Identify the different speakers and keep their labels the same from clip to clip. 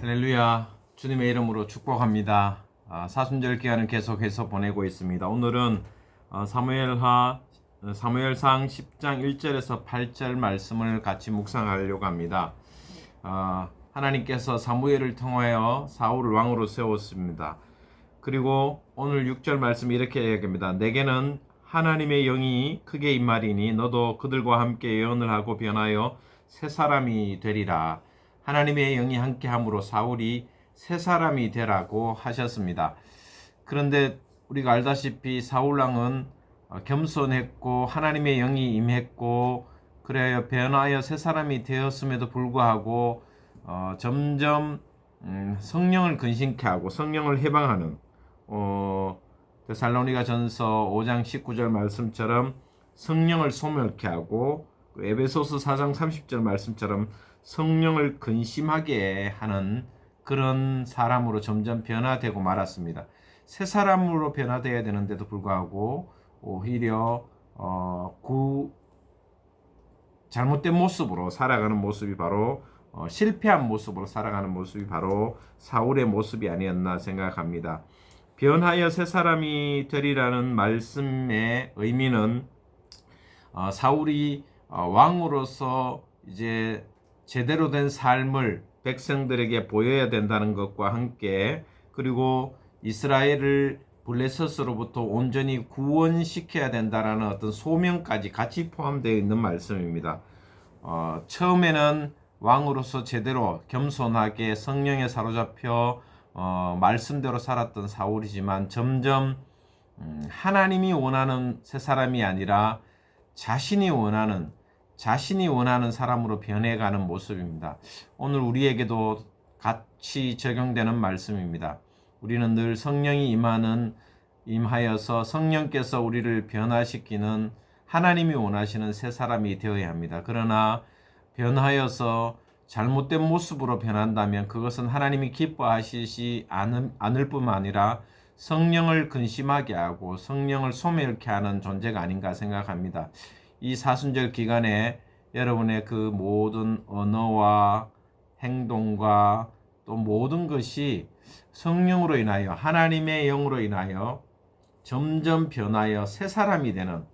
Speaker 1: 할렐루야 주님의 이름으로 축복합니다. 아, 사순절 기간을 계속해서 보내고 있습니다. 오늘은 어, 사무엘하 어, 사무엘상 10장 1절에서 8절 말씀을 같이 묵상하려고 합니다. 아, 하나님께서 사무엘을 통하여 사울을 왕으로 세웠습니다. 그리고 오늘 6절 말씀 이렇게 이야기합니다. 내게는 하나님의 영이 크게 임말이니 너도 그들과 함께 예언을 하고 변하여 새 사람이 되리라. 하나님의 영이 함께함으로 사울이 새 사람이 되라고 하셨습니다. 그런데 우리가 알다시피 사울 왕은 어, 겸손했고 하나님의 영이 임했고 그래야 변하여 새 사람이 되었음에도 불구하고 어, 점점 음, 성령을 근심케 하고 성령을 해방하는 어, 데살로니가 전서 5장 19절 말씀처럼 성령을 소멸케 하고 그 에베소서 4장 30절 말씀처럼 성령을 근심하게 하는 그런 사람으로 점점 변화되고 말았습니다. 새 사람으로 변화되어야 되는데도 불구하고 오히려 어, 구 잘못된 모습으로 살아가는 모습이 바로 어, 실패한 모습으로 살아가는 모습이 바로 사울의 모습이 아니었나 생각합니다. 변하여 새 사람이 되리라는 말씀의 의미는 어, 사울이 어, 왕으로서 이제 제대로 된 삶을 백성들에게 보여야 된다는 것과 함께 그리고 이스라엘을 블레셋으로부터 온전히 구원시켜야 된다라는 어떤 소명까지 같이 포함되어 있는 말씀입니다. 어, 처음에는 왕으로서 제대로 겸손하게 성령에 사로잡혀 어, 말씀대로 살았던 사울이지만 점점 음, 하나님이 원하는 새 사람이 아니라 자신이 원하는 자신이 원하는 사람으로 변해가는 모습입니다. 오늘 우리에게도 같이 적용되는 말씀입니다. 우리는 늘 성령이 임하는 임하여서 성령께서 우리를 변화시키는 하나님이 원하시는 새 사람이 되어야 합니다. 그러나 변하여서 잘못된 모습으로 변한다면 그것은 하나님이 기뻐하시지 않을, 않을 아니라 성령을 근심하게 하고 성령을 소멸케 하는 존재가 아닌가 생각합니다. 이 사순절 기간에 여러분의 그 모든 언어와 행동과 또 모든 것이 성령으로 인하여 하나님의 영으로 인하여 점점 변하여 새 사람이 되는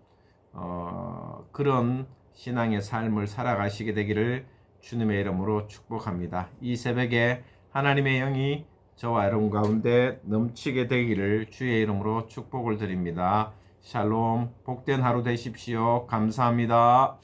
Speaker 1: 어, 그런 신앙의 삶을 살아가시게 되기를 주님의 이름으로 축복합니다. 이 새벽에 하나님의 영이 저와 여러분 가운데 넘치게 되기를 주의 이름으로 축복을 드립니다. 샬롬, 복된 하루 되십시오. 감사합니다.